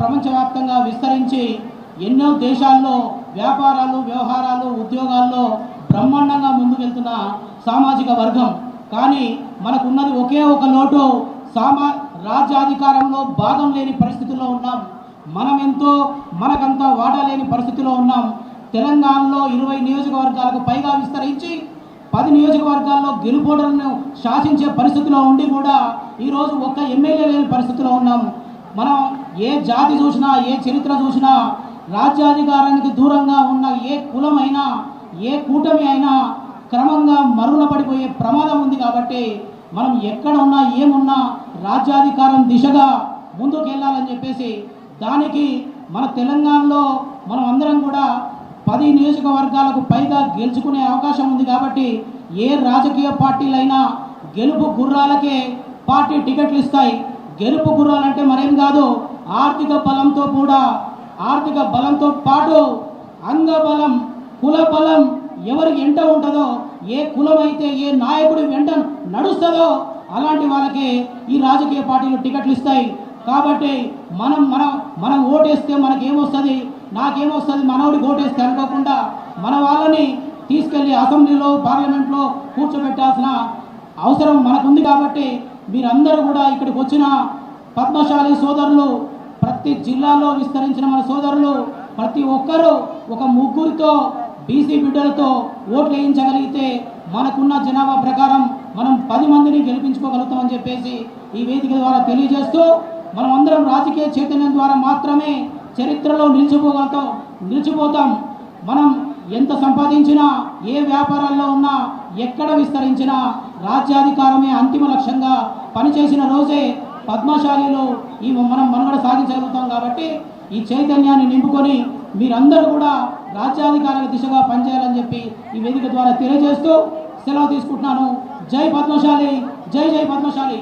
ప్రపంచవ్యాప్తంగా విస్తరించి ఎన్నో దేశాల్లో వ్యాపారాలు వ్యవహారాలు ఉద్యోగాల్లో బ్రహ్మాండంగా ముందుకెళ్తున్న సామాజిక వర్గం. కానీ మనకున్నది ఒకే ఒక లోటు సామా రాజ్యాధికారంలో భాగం లేని పరిస్థితుల్లో ఉన్నాం. మనం ఎంతో మనకంతా వాటా లేని పరిస్థితిలో ఉన్నాం. తెలంగాణలో ఇరవై నియోజకవర్గాలకు పైగా విస్తరించి పది నియోజకవర్గాల్లో గెలుపోటలను శాసించే పరిస్థితిలో ఉండి కూడా ఈరోజు ఒక్క ఎమ్మెల్యే లేని పరిస్థితిలో ఉన్నాం. మనం ఏ జాతి చూసినా ఏ చరిత్ర చూసినా రాజ్యాధికారానికి దూరంగా ఉన్న ఏ కులమైనా ఏ కూటమి అయినా క్రమంగా మరుగున పడిపోయే ప్రమాదం ఉంది కాబట్టి మనం ఎక్కడ ఉన్నా ఏమున్నా రాజ్యాధికారం దిశగా ముందుకు వెళ్ళాలని చెప్పేసి దానికి మన తెలంగాణలో మనం అందరం కూడా పది నియోజకవర్గాలకు పైగా గెలుచుకునే అవకాశం ఉంది కాబట్టి ఏ రాజకీయ పార్టీలైనా గెలుపు గుర్రాలకే పార్టీ టికెట్లు ఇస్తాయి. గెలుపు గుర్రాలంటే మరేం కాదు ఆర్థిక బలంతో కూడా ఆర్థిక బలంతో పాటు అంగబలం కుల బలం ఎవరికి ఎంట ఉంటుందో ఏ కులం అయితే ఏ నాయకుడు వెంట నడుస్తుందో అలాంటి వాళ్ళకి ఈ రాజకీయ పార్టీలు టికెట్లు ఇస్తాయి. కాబట్టి మనం మనం మనం ఓటేస్తే మనకేమొస్తుంది? నాకేమొస్తుంది? మనోడికి ఓటేస్తే అనుకోకుండా మన వాళ్ళని తీసుకెళ్ళి అసెంబ్లీలో పార్లమెంట్లో కూర్చోబెట్టాల్సిన అవసరం మనకుంది కాబట్టి మీరందరూ కూడా ఇక్కడికి వచ్చిన పద్మశాలి సోదరులు ప్రతి జిల్లాలో విస్తరించిన మన సోదరులు ప్రతి ఒక్కరూ ఒక ముగ్గురితో బీసీ బిడ్డలతో ఓట్లు వేయించగలిగితే మనకున్న జనాభా ప్రకారం మనం పది మందిని గెలిపించుకోగలుగుతామని చెప్పేసి ఈ వేదిక ద్వారా తెలియజేస్తూ మనం అందరం రాజకీయ చైతన్యం ద్వారా మాత్రమే చరిత్రలో నిలిచిపోగలుగుతాం నిలిచిపోతాం. మనం ఎంత సంపాదించినా ఏ వ్యాపారాల్లో ఉన్నా ఎక్కడ విస్తరించినా రాజ్యాధికారమే అంతిమ లక్ష్యంగా పనిచేసిన రోజే పద్మశాలిలో ఈ మనం మనుగడ సాగించగలుగుతాం కాబట్టి ఈ చైతన్యాన్ని నింపుకొని మీరందరూ కూడా రాజ్యాధికారుల దిశగా పనిచేయాలని చెప్పి ఈ వేదిక ద్వారా తెలియజేస్తూ సెలవు తీసుకుంటున్నాను. జై పద్మశాలి జై జై పద్మశాలి.